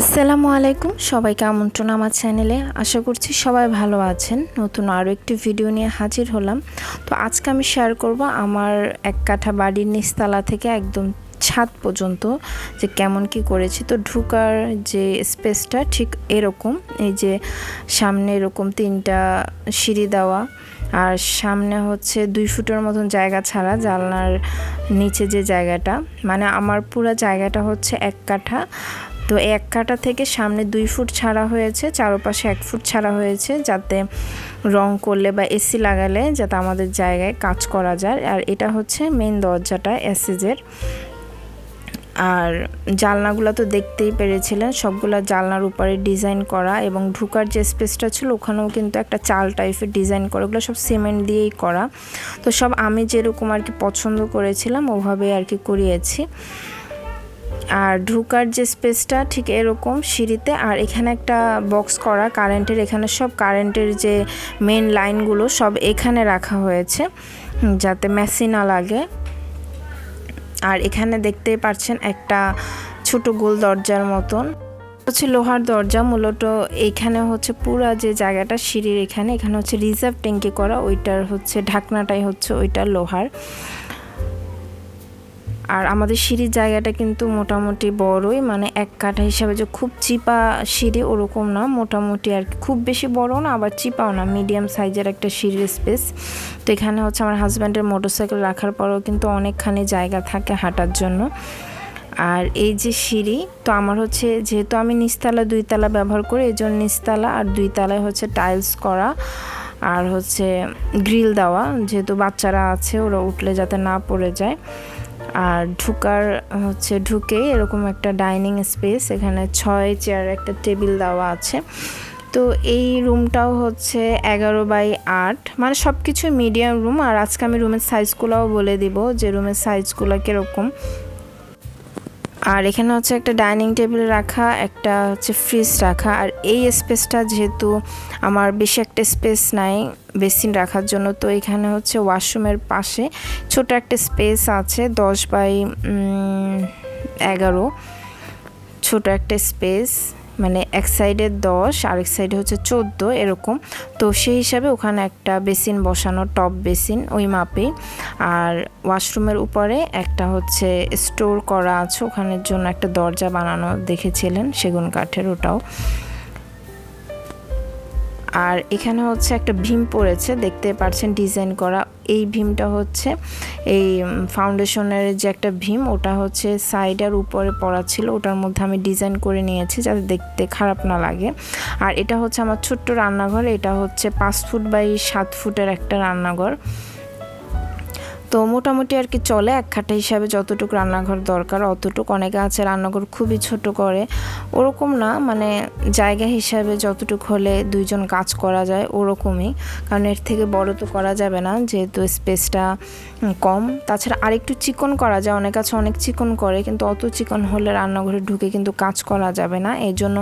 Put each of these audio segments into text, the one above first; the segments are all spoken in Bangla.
আসসালামু আলাইকুম। সবাইকে আমন্ত্রণ আমার চ্যানেলে। আশা করছি সবাই ভালো আছেন। নতুন আরও একটি ভিডিও নিয়ে হাজির হলাম। তো আজকে আমি শেয়ার করব আমার এক কাঠা বাড়ির নিচতলা থেকে একদম ছাদ পর্যন্ত যে কেমন কি করেছি। তো ঢুকার যে স্পেসটা ঠিক এরকম। এই যে সামনে এরকম তিনটা সিঁড়ি দেওয়া। আর সামনে হচ্ছে দুই ফুটের মতন জায়গা ছাড়া জানলার নিচে যে জায়গাটা। মানে আমার পুরো জায়গাটা হচ্ছে এক কাঠা। তো এক কাটা থেকে সামনে দুই ফুট ছাড়া হয়েছে, চারপাশে এক ফুট ছাড়া হয়েছে, যাতে রং করলে বা এসি লাগালে যাতে আমাদের জায়গায় কাজ করা যায়। আর এটা হচ্ছে মেন দরজাটা এসএজের আর জালনাগুলো তো দেখতেই পেরেছিলেন, সবগুলো জালনার উপরে ডিজাইন করা এবং ঢুকার যে স্পেসটা ছিল ওখানেও কিন্তু একটা চাল টাইপের ডিজাইন করা, ওগুলো সব সিমেন্ট দিয়েই করা। তো সব আমি যেরকম আর কি পছন্দ করেছিলাম ওভাবে আর কি করিয়েছি। আর ঢুকার যে স্পেসটা, ঠিক এরকম সিঁড়িতে, আর এখানে একটা বক্স করা কারেন্টের এখানে সব কারেন্টের যে মেন লাইনগুলো সব এখানে রাখা হয়েছে যাতে মেসি না লাগে। আর এখানে দেখতেই পাচ্ছেন একটা ছোট গোল দরজার মতন। হচ্ছে লোহার দরজা, মূলত এইখানে হচ্ছে পুরা যে জায়গাটা, সিঁড়ির এখানে এখানে হচ্ছে রিজার্ভ ট্যাঙ্কি করা, ওইটার হচ্ছে, ঢাকনাটাই হচ্ছে ওইটা লোহার। আর আমাদের সিঁড়ির জায়গাটা কিন্তু মোটামুটি বড়ই মানে এক কাঠা হিসাবে যে খুব চিপা সিঁড়ি ওরকম না, মোটামুটি আর খুব বেশি বড় না, আবার চিপাও না, মিডিয়াম সাইজের একটা সিঁড়ির স্পেস। তো এখানে হচ্ছে আমার হাজব্যান্ডের মোটরসাইকেল রাখার পরেও কিন্তু অনেকখানি জায়গা থাকে হাঁটার জন্য। আর এই যে সিঁড়ি, তো আমার হচ্ছে যেহেতু আমি নিচতলা, দুইতলা ব্যবহার করি, এই জন্য নিচতলা আর দুইতলায় হচ্ছে টাইলস করা আর হচ্ছে গ্রিল দেওয়া। যেহেতু বাচ্চারা আছে, ওরা উঠলে যাতে না পড়ে যায়। আর ঢুকার, হচ্ছে ঢুকে এরকম একটা ডাইনিং স্পেস, এখানে ছয় চেয়ার, একটা টেবিল দেওয়া আছে। তো এই রুমটাও হচ্ছে এগারো বাই আট। মানে সব কিছু মিডিয়াম রুম, আর আজকে আমি রুমের সাইজগুলোও বলে দিব যে রুমের সাইজগুলো কীরকম। আর এখানে হচ্ছে একটা ডাইনিং টেবিল রাখা, একটা হচ্ছে ফ্রিজ রাখা। আর এই স্পেসটা যেহেতু আমার বেশি একটা স্পেস নাই বেসিন রাখার জন্য, তো এখানে হচ্ছে ওয়াশরুমের পাশে ছোট একটা স্পেস আছে, দশ বাই এগারো। ছোট একটা স্পেস। মানে এক সাইডে দশ, আরেক সাইডে হচ্ছে চোদ্দ, এরকম। তো সেই হিসাবে ওখানে একটা বেসিন বসানো টপ বেসিন ওই মাপে। আর ওয়াশরুমের উপরে একটা হচ্ছে স্টোর করা আছে, ওখানের জন্য একটা দরজা বানানো দেখেছিলেন, সেগুন কাঠের ওটাও। আর এখানে হচ্ছে একটা ভীম পড়েছে, দেখতে পাচ্ছেন ডিজাইন করা এই ভীমটা হচ্ছে, এই ফাউন্ডেশনের যে একটা ভীম, ওটা হচ্ছে সাইডের উপরে পড়া ছিল, ওটার মধ্যে আমি ডিজাইন করে নিয়েছি যাতে দেখতে খারাপ না লাগে। আর এটা হচ্ছে আমার ছোট্ট রান্নাঘর, এটা হচ্ছে পাঁচ ফুট বাই সাত ফুটের একটা রান্নাঘর। তো মোটামুটি আর কি চলে এক খাটা হিসাবে যতটুকু রান্নাঘর দরকার, অতটুকু। অনেকে আছে, রান্নাঘর খুবই ছোট করে। ওরকম না মানে জায়গা হিসাবে যতটুকু হলে দুইজন কাজ করা যায়, ওরকমই। কারণ এর থেকে বড় তো করা যাবে না, যেহেতু স্পেসটা কম। তাছাড়া আরেকটু চিকন করা যায়, অনেক আছে অনেক চিকন করে, কিন্তু অত চিকন হলে রান্নাঘরে ঢুকে কিন্তু কাজ করা যাবে না। এই জন্য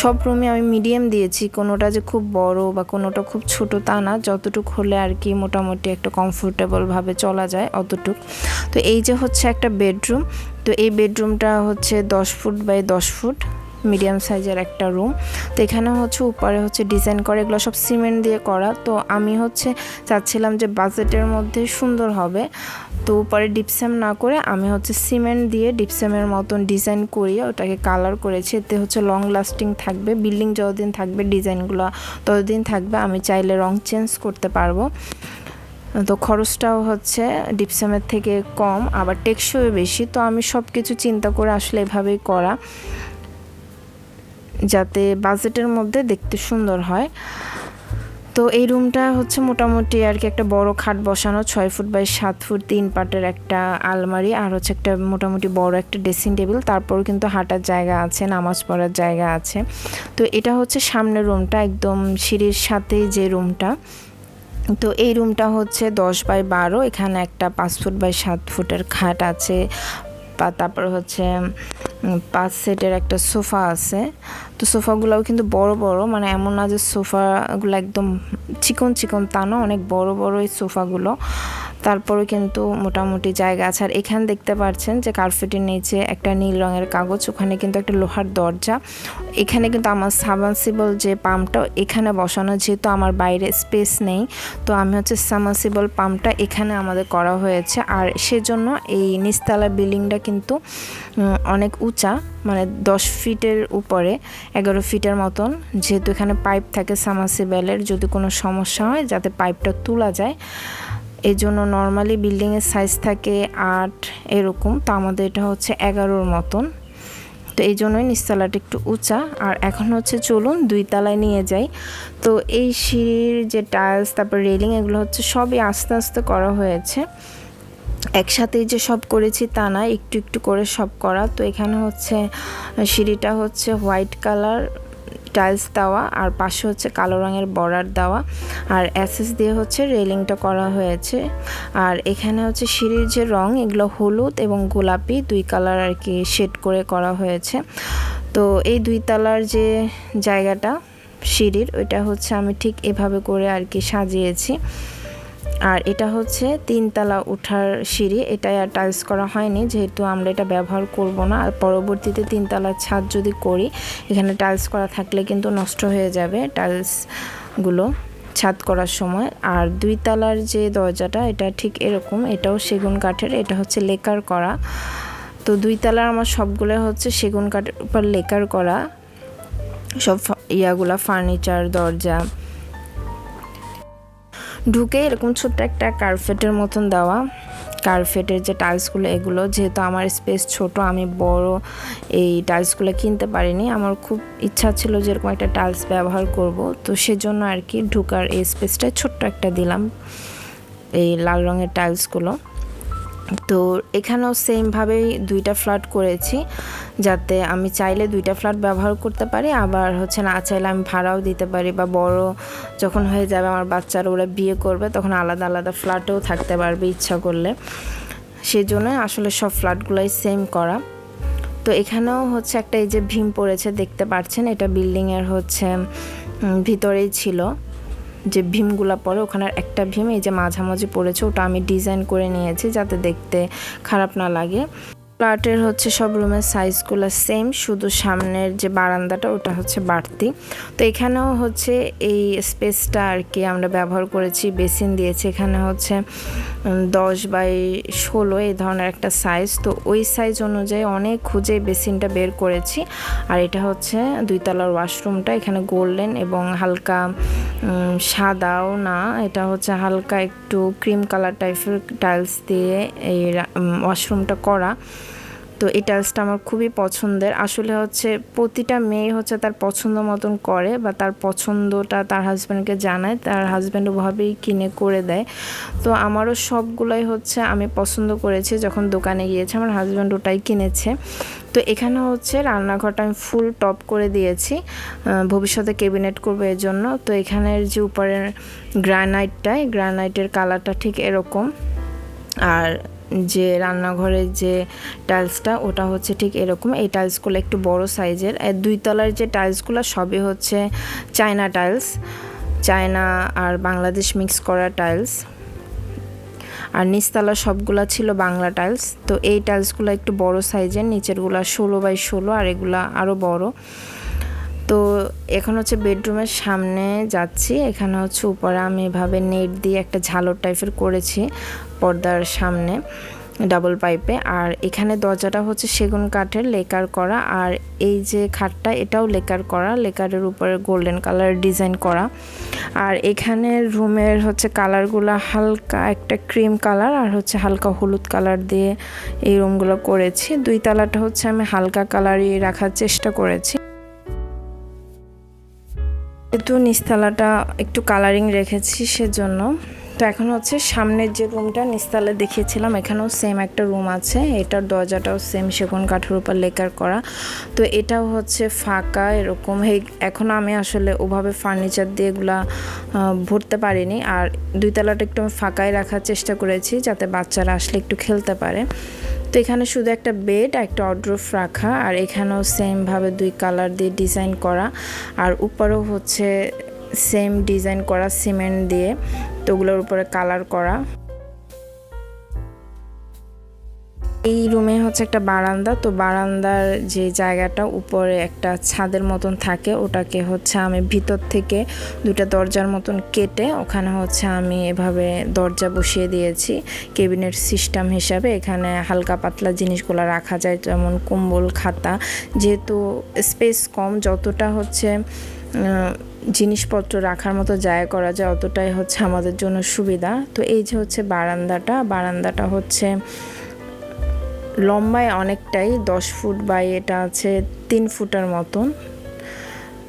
সব রুমে আমি মিডিয়াম দিয়েছি, কোনোটা যে খুব বড় বা কোনোটা খুব ছোট তা না। যতটুকু হলে আর কি মোটামুটি একটা কমফোর্টেবলভাবে চলা যায় অতটুক। তো এই যে হচ্ছে একটা বেডরুম, তো এই বেডরুমটা হচ্ছে দশ ফুট বাই দশ ফুট, মিডিয়াম সাইজের একটা রুম। তো এখানে হচ্ছে উপরে হচ্ছে ডিজাইন করে, এগুলো সব সিমেন্ট দিয়ে করা। তো আমি হচ্ছে চাচ্ছিলাম যে বাজেটের মধ্যে সুন্দর হবে। তো উপরে ডিপসাম না করে আমি হচ্ছে সিমেন্ট দিয়ে ডিপসামের মতন ডিজাইন করিয়ে ওটাকে কালার করেছি। এতে হচ্ছে লং লাস্টিং থাকবে, বিল্ডিং যতদিন থাকবে, ডিজাইনগুলো ততদিন থাকবে, আমি চাইলে রং চেঞ্জ করতে পারব। তো খরচটাও হচ্ছে, ডিপসামের থেকে কম, আবার টেকসই বেশি, তো আমি সব কিছু চিন্তা করে আসলে এভাবেই করা, যাতে বাজেটের মধ্যে দেখতে সুন্দর হয়। তো এই রুমটা হচ্ছে মোটামুটি আর কি একটা বড় খাট বসানো, ছয় ফুট বাই সাত ফুট, তিন পাটের একটা আলমারি, আর হচ্ছে একটা মোটামুটি বড় একটা ড্রেসিং টেবিল তারপর কিন্তু হাঁটার জায়গা আছে, নামাজ পড়ার জায়গা আছে। তো এটা হচ্ছে সামনের রুমটা, একদম সিঁড়ির সাথেই যে রুমটা। তো এই রুমটা হচ্ছে দশ বাই বারো, এখানে একটা পাঁচ ফুট বাই সাত ফুটের খাট আছে। বা তারপর হচ্ছে পাঁচ সেটের একটা সোফা আছে। তো সোফাগুলোও কিন্তু বড় বড় মানে এমন না যে সোফাগুলো একদম চিকন চিকন তা না, অনেক বড় বড় এই সোফাগুলো। তারপরে কিন্তু মোটামুটি জায়গা আছে। আর এখানে দেখতে পাচ্ছেন যে কার্পেটের নিচে একটা নীল রঙের কাগজ, ওখানে কিন্তু একটা লোহার দরজা। এখানে কিন্তু আমার সাবমার্সিবল যে পাম্পটা, এখানে বসানো যেহেতু আমার বাইরে স্পেস নেই, তো আমি হচ্ছে সাবমার্সিবল পাম্পটা এখানে আমাদের করা হয়েছে। আর সেজন্য এই নিচতলা বিল্ডিংটা কিন্তু অনেক উঁচা মানে দশ ফিটের উপরে, এগারো ফিটের মতন। যেহেতু এখানে পাইপ থাকে সামাসিবেলের যদি কোনো সমস্যা হয়, যাতে পাইপটা তোলা যায়। এই জন্য নর্মালি বিল্ডিংয়ের সাইজ থাকে আট এরকম, তো আমাদের এটা হচ্ছে এগারোর মতন। তো এই জন্যই নিচতলাটা একটু উঁচা। আর এখন হচ্ছে চলুন দুই তলায় নিয়ে যাই। তো এই সিঁড়ির যে টাইলস তারপর রেলিং এগুলো হচ্ছে সবই আস্তে আস্তে করা হয়েছে। একসাথেই যে সব করেছি তা না, একটু একটু করে সব করা। তো এখানে হচ্ছে, সিঁড়িটা হচ্ছে হোয়াইট কালার টাইলস দেওয়া আর পাশে হচ্ছে কালো রঙের বর্ডার দেওয়া আর অ্যাসেস দিয়ে হচ্ছে রেলিংটা করা হয়েছে। আর এখানে হচ্ছে সিঁড়ির যে রং এগুলো হলুদ এবং গোলাপি দুই কালার আর কি শেড করে করা হয়েছে। তো এই দুই তালার যে জায়গাটা সিঁড়ির ওইটা হচ্ছে আমি ঠিক এভাবে করে আর কি সাজিয়েছি। আর এটা হচ্ছে তিনতলা ওঠার সিঁড়ি। এটা আর টাইলস করা হয়নি, যেহেতু আমরা এটা ব্যবহার করব না। আর পরবর্তীতে তিনতলার ছাদ যদি করি, এখানে টাইলস করা থাকলে কিন্তু নষ্ট হয়ে যাবে টাইলসগুলো ছাদ করার সময়। আর দুই তলার যে দরজাটা, এটা ঠিক এরকম, এটাও সেগুন কাঠের, এটা হচ্ছে লেকার করা। তো দুই তলার আমার সবগুলো হচ্ছে সেগুন কাঠের উপর লেকার করা। সব ইয়াগুলা ফার্নিচার দরজা ঢুকে এরকম ছোট্ট একটা কার্পেটের মতন দেওয়া। কার্পেটের যে টাইলসগুলো এগুলো যেহেতু আমার স্পেস ছোট, আমি বড়, এই টাইলসগুলো কিনতে পারিনি। আমার খুব ইচ্ছা ছিল যে এরকম একটা টাইলস ব্যবহার করব। তো সেজন্য আর কি ঢুকার এই স্পেসটা ছোট্ট একটা দিলাম, এই লাল রঙের টাইলসগুলো তো এখানেও সেমভাবেই দুইটা ফ্ল্যাট করেছি, যাতে আমি চাইলে দুইটা ফ্ল্যাট ব্যবহার করতে পারি। আবার হচ্ছে না, চাইলে আমি ভাড়াও দিতে পারি বা বড় যখন হয়ে যাবে আমার বাচ্চারা ওরা বিয়ে করবে, তখন আলাদা আলাদা ফ্ল্যাটেও থাকতে পারবে ইচ্ছা করলে। সেই জন্য আসলে সব ফ্ল্যাটগুলোই সেম করা। তো এখানেও হচ্ছে একটা এই যে ভীম পড়েছে, দেখতে পাচ্ছেন? এটা বিল্ডিংয়ের হচ্ছে ভিতরেই ছিল। যে ভীমগুলো পরে ওখানে একটা ভীম এই যে মাঝামাঝি পড়েছে, ওটা আমি ডিজাইন করে নিয়েছি যাতে দেখতে খারাপ না লাগে। ফ্ল্যাটের হচ্ছে সব রুমের সাইজগুলো সেম, শুধু সামনের যে বারান্দাটা ওটা হচ্ছে বাড়তি। তো এখানেও হচ্ছে এই স্পেসটা আর কি আমরা ব্যবহার করেছি, বেসিন দিয়েছি। এখানে হচ্ছে দশ বাই ষোলো এই ধরনের একটা সাইজ। তো ওই সাইজ অনুযায়ী অনেক খুঁজে বেসিনটা বের করেছি। আর এটা হচ্ছে দুইতলার ওয়াশরুমটা, এখানে গোল্ডেন এবং হালকা সাদাও না, এটা হচ্ছে হালকা একটু ক্রিম কালার টাইপের টাইলস দিয়ে এই ওয়াশরুমটা করা। তো এই টাইলসটা আমার খুবই পছন্দের। আসলে হচ্ছে প্রতিটা মেয়ে হচ্ছে তার পছন্দ মতন করে বা তার পছন্দটা তার হাজব্যান্ডকে জানায়, তার হাজব্যান্ড ওভাবেই কিনে করে দেয়। তো আমারও সবগুলোই হচ্ছে আমি পছন্দ করেছি যখন দোকানে গিয়েছে, আমার হাজব্যান্ড ওটাই কিনেছে। তো এখানে হচ্ছে রান্নাঘরটা আমি ফুল টপ করে দিয়েছি। ভবিষ্যতে ক্যাবিনেট করব এর জন্য। তো এখানের যে উপরের গ্রানাইটটা এই গ্রানাইটের কালারটা ঠিক এরকম। আর যে রান্নাঘরের যে টাইলসটা ওটা হচ্ছে ঠিক এরকম। এই টাইলসগুলো একটু বড় সাইজের। দুই তলার যে টাইলসগুলো সবই হচ্ছে চায়না টাইলস চায়না আর বাংলাদেশ মিক্স করা টাইলস আর নিচতলা সবগুলা ছিল বাংলা টাইলস তো এই টাইলসগুলো একটু বড় সাইজের, নিচেরগুলা ষোলো বাই ষোলো, আর এগুলা আরও বড়। তো এখন হচ্ছে বেডরুমের সামনে যাচ্ছি। এখানে হচ্ছে উপরে আমি এভাবে নেট দিয়ে একটা ঝালর টাইপের করেছি পর্দার সামনে ডাবল পাইপে। আর এখানে দরজাটা হচ্ছে সেগুন কাঠের লেকার করা। আর এই যে খাটটা, এটাও লেকার করা। লেকারের উপরে গোল্ডেন কালার ডিজাইন করা। আর এখানে রুমের হচ্ছে কালারগুলো হালকা একটা ক্রিম কালার আর হচ্ছে হালকা হলুদ কালার দিয়ে এই রুমগুলো করেছি। দুই তালাটা হচ্ছে আমি হালকা কালারই রাখার চেষ্টা করেছি। যেহেতু নিচতলাটা একটু কালারিং রেখেছি সেজন্য। তো এখন হচ্ছে সামনের যে রুমটা নিচতলা দেখিয়েছিলাম, এখানেও সেম একটা রুম আছে। এটার দরজাটাও সেম সেগুন কাঠের উপর লেকার করা। তো এটাও হচ্ছে ফাঁকা, এরকম। এখন আমি আসলে ওভাবে ফার্নিচার দিয়ে এগুলা ভরতে পারিনি। আর দুই তলাটা একটু ফাঁকাই রাখার চেষ্টা করেছি যাতে বাচ্চারা আসলে একটু খেলতে পারে। তো এখানে শুধু একটা বেড একটা অড্রফ রাখা আর এখানেও সেমভাবে দুই কালার দিয়ে ডিজাইন করা আর উপরেও হচ্ছে সেম ডিজাইন করা সিমেন্ট দিয়ে, তো ওগুলোর উপরে কালার করা। এই রুমে হচ্ছে একটা বারান্দা। তো বারান্দার যে জায়গাটা, উপরে একটা ছাদের মতন থাকে, ওটাকে হচ্ছে আমি ভিতর থেকে দুটা দরজার মতন কেটে, ওখানে হচ্ছে আমি এভাবে দরজা বসিয়ে দিয়েছি। কেবিনেট সিস্টেম হিসাবে এখানে হালকা পাতলা জিনিসগুলো রাখা যায়, যেমন কম্বল, খাতা। যেহেতু স্পেস কম, যতটা হচ্ছে জিনিসপত্র রাখার মতো জায়গা করা যায়, অতটাই হচ্ছে আমাদের জন্য সুবিধা। তো এই যে হচ্ছে বারান্দাটা বারান্দাটা হচ্ছে লম্বায় অনেকটাই, দশ ফুট বাই এটা আছে তিন ফুটের মতন,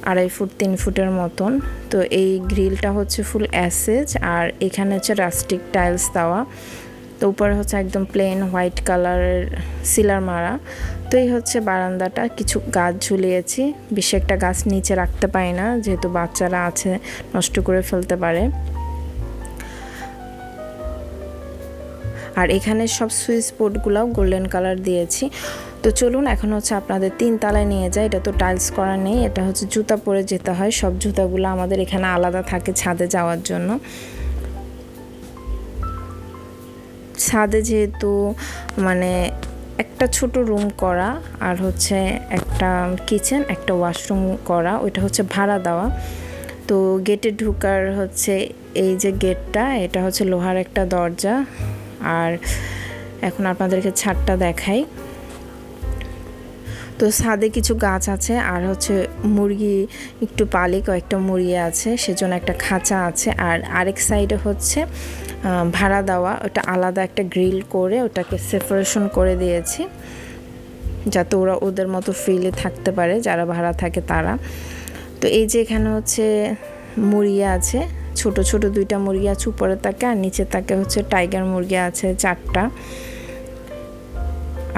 আড়াই ফুট, তিন ফুটের মতন। তো এই গ্রিলটা হচ্ছে ফুল অ্যাসেজ, আর এখানে হচ্ছে রাস্টিক টাইলস দেওয়া। তো উপরে হচ্ছে একদম প্লেন হোয়াইট কালারের সিলার মারা। তো এই হচ্ছে বারান্দাটা, কিছু গাছ ঝুলিয়েছি। বেশি একটা গাছ নিচে রাখতে পারি না, যেহেতু বাচ্চারা আছে, নষ্ট করে ফেলতে পারে। আর এখানে সব সুইচ বোর্ডগুলোও গোল্ডেন কালার দিয়েছি। তো চলুন, এখন হচ্ছে আপনাদের তিন তালায় নিয়ে যায় এটা তো টাইলস করা নেই, এটা হচ্ছে জুতা পরে যেতে হয়। সব জুতাগুলো আমাদের এখানে আলাদা থাকে ছাদে যাওয়ার জন্য। ছাদে যেহেতু মানে একটা ছোট রুম করা আর হচ্ছে একটা কিচেন, একটা ওয়াশরুম করা, ওইটা হচ্ছে ভাড়া দেওয়া। তো গেটে ঢুকার হচ্ছে এই যে গেটটা, এটা হচ্ছে লোহার একটা দরজা। আর এখন আপনাদেরকে ছাদটা দেখাই। তো ছাদে কিছু গাছ আছে আর হচ্ছে মুরগি, একটু পালি, কয়েকটা মুরগি আছে, সেজন্য একটা খাঁচা আছে। আর আরেক সাইডে হচ্ছে ভাড়া দেওয়া, ওটা আলাদা একটা গ্রিল করে ওটাকে সেপারেশন করে দিয়েছি, যাতে ওরা ওদের মতো ফ্রিলি থাকতে পারে, যারা ভাড়া থাকে তারা। তো এই যে এখানে হচ্ছে মুরগি আছে ছোট ছোট দুইটা মুরগি আছে, উপরে তাকে আর নিচে তাকে হচ্ছে টাইগার মুরগি আছে চারটা।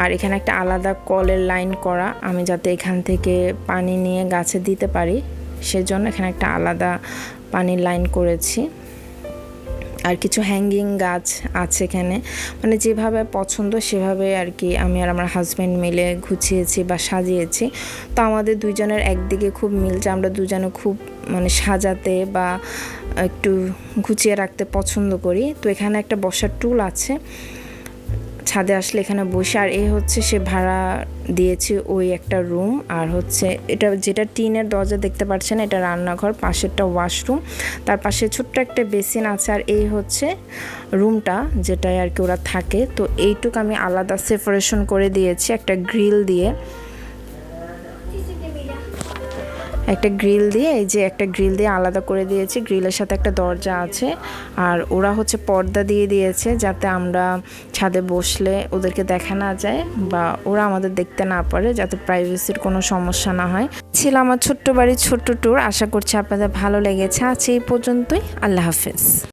আর এখানে একটা আলাদা কলের লাইন করা, আমি যাতে এখান থেকে পানি নিয়ে গাছে দিতে পারি, সেজন্য এখানে একটা আলাদা পানির লাইন করেছি। আর কিছু হ্যাঙ্গিং গাছ আছে এখানে। মানে যেভাবে পছন্দ সেভাবে আর কি আমি আর আমার হাজব্যান্ড মিলে গুছিয়েছি বা সাজিয়েছি। তো আমাদের দুজনের একদিকে খুব মিলছে আমরা দুজনে খুব মানে সাজাতে বা একটু গুছিয়ে রাখতে পছন্দ করি। তো এখানে একটা বসার টুল আছে। ছাদে আসলে এখানে বসে, আর এই হচ্ছে সে ভাড়া দিয়েছে ওই একটা রুম আর হচ্ছে এটা যেটা টিনের দরজা দেখতে পাচ্ছেন, এটা রান্নাঘর, পাশেরটা ওয়াশরুম তার পাশে ছোট্ট একটা বেসিন আছে, আর এই হচ্ছে রুমটা যেটায় আর কি ওরা থাকে। তো এইটুকু আমি আলাদা সেপারেশন করে দিয়েছি, একটা গ্রিল দিয়ে। একটা গ্রিল দিয়ে, এই যে একটা গ্রিল দিয়ে আলাদা করে দিয়েছি। গ্রিলের সাথে একটা দরজা আছে। আর ওরা হচ্ছে পর্দা দিয়ে দিয়েছে যাতে আমরা ছাদে বসলে ওদেরকে দেখা না যায় বা ওরা আমাদের দেখতে না পারে যাতে প্রাইভেসির কোনো সমস্যা না হয়। ছিল আমার ছোট্ট বাড়ির ছোট্ট ট্যুর আশা করছি আপনাদের ভালো লেগেছে। আছে এই পর্যন্তই। আল্লাহ হাফেজ।